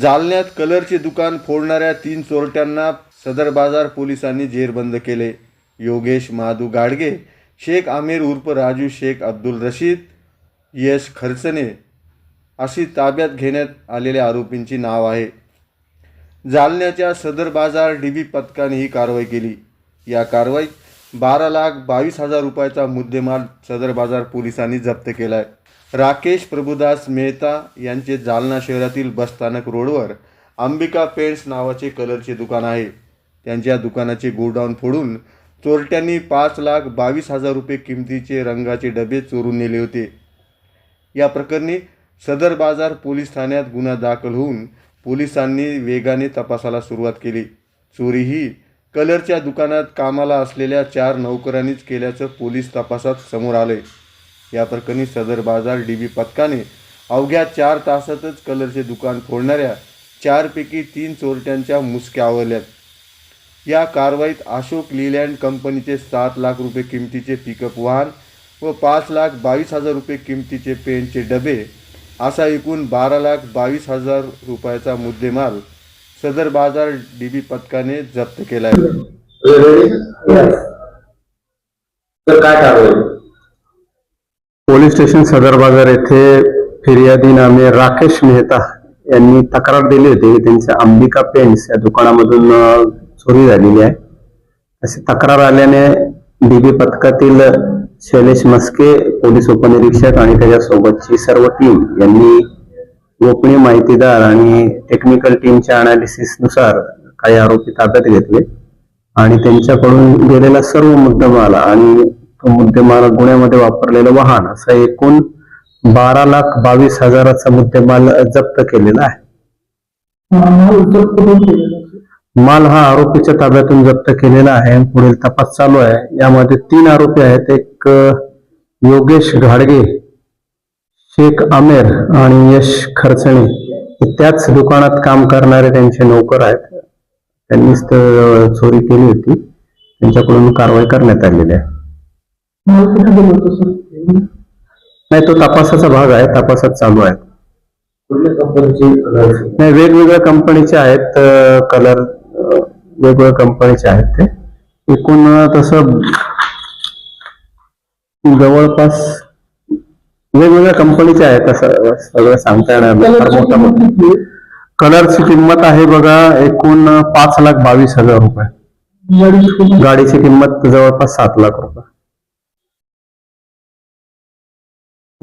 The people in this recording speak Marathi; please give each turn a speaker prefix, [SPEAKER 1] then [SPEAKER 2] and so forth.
[SPEAKER 1] जालन्यात कलरचे दुकान फोडणाऱ्या तीन चोरट्यांना सदर बाजार पोलिसांनी जेरबंद केले. योगेश महादू गाडगे शेख आमिर उर्फ राजू शेख अब्दुल रशीद यश खर्चने अशी ताब्यात घेण्यात आलेल्या आरोपींची नाव आहे. जालन्याच्या सदर बाजार डी बी पथकाने ही कारवाई केली. या कारवाईत बारा लाख बावीस हजार रुपयाचा मुद्देमाल सदर बाजार पोलिसांनी जप्त केला आहे राकेश प्रभुदास मेहता यांचे जालना शहरातील बसस्थानक रोडवर अंबिका पेंट्स नावाचे कलरचे दुकान आहे. त्यांच्या दुकानाचे गोडाऊन फोडून चोरट्यांनी पाच लाख बावीस हजार रुपये किमतीचे रंगाचे डबे चोरून नेले होते. या प्रकरणी सदर बाजार पोलीस ठाण्यात गुन्हा दाखल होऊन पोलिसांनी वेगाने तपासाला सुरुवात केली. चोरी ही कलरच्या दुकानात कामाला असलेल्या चार नोकरांनीच केल्याचं पोलीस तपासात समोर आलंय. या प्रकरणी सदर बाजार डी बी पथकाने अवघ्या चार तासातच कलरचे दुकान फोडणाऱ्या चारपैकी तीन चोरट्यांच्या मुसक्या आवरल्यात. या कारवाईत अशोक लीलँड कंपनीचे सात लाख रुपये किमतीचे पिकअप वाहन व पाच लाख बावीस हजार रुपये किमतीचे पेनचे डबे असा एकूण बारा लाख बावीस हजार रुपयाचा मुद्देमाल सदर बाजार डी बी पथकाने जप्त केला आहे
[SPEAKER 2] तर काय कारवाई?
[SPEAKER 3] पोलीस स्टेशन सदर बाजार येथे फिर्यादी नामे राकेश मेहता यांनी तक्रार दिली होती. की त्यांच्या अंबिका पेन्स या दुकानामधून चोरी झालेली आहे. अशी तक्रार आल्याने डीबी पथकातील शैलेश मस्के पोलीस उपनिरीक्षक आणि त्याच्यासोबतची सर्व टीम यांनी गोपनीय माहितीदार आणि टेक्निकल टीमच्या अनालिसिसनुसार काही आरोपी ताब्यात घेतले. आणि त्यांच्याकडून गेलेला सर्व मुद्देमाल आणि मुद्देमाल गुन्ह्यामध्ये वापरलेलं वाहन असं एकूण बारा लाख बावीस हजाराचा मुद्देमाल जप्त केलेला आहे. माल हा आरोपीच्या ताब्यातून जप्त केलेला आहे. पुढील तपास चालू आहे. यामध्ये तीन आरोपी आहेत. एक योगेश घाडगे शेख आमेर आणि यश खरचणे. हे त्याच दुकानात काम करणारे त्यांचे नोकर आहेत. त्यांनीच चोरी केली होती. त्यांच्याकडून कारवाई करण्यात आलेली आहे. नाही तो तपासाचा भाग आहे तपासात चालू आहे. नाही वेगवेगळ्या कंपनीचे आहेत कलर वेगवेगळ्या कंपनीचे आहेत ते. एकूण तसं जवळपास वेगवेगळ्या कंपनीचे आहेत असं सगळं सांगता येणार फार मोठा मोठा. कलरची किंमत आहे बघा एकूण पाच लाख बावीस हजार रुपये. गाडीची किंमत जवळपास सात लाख रुपये.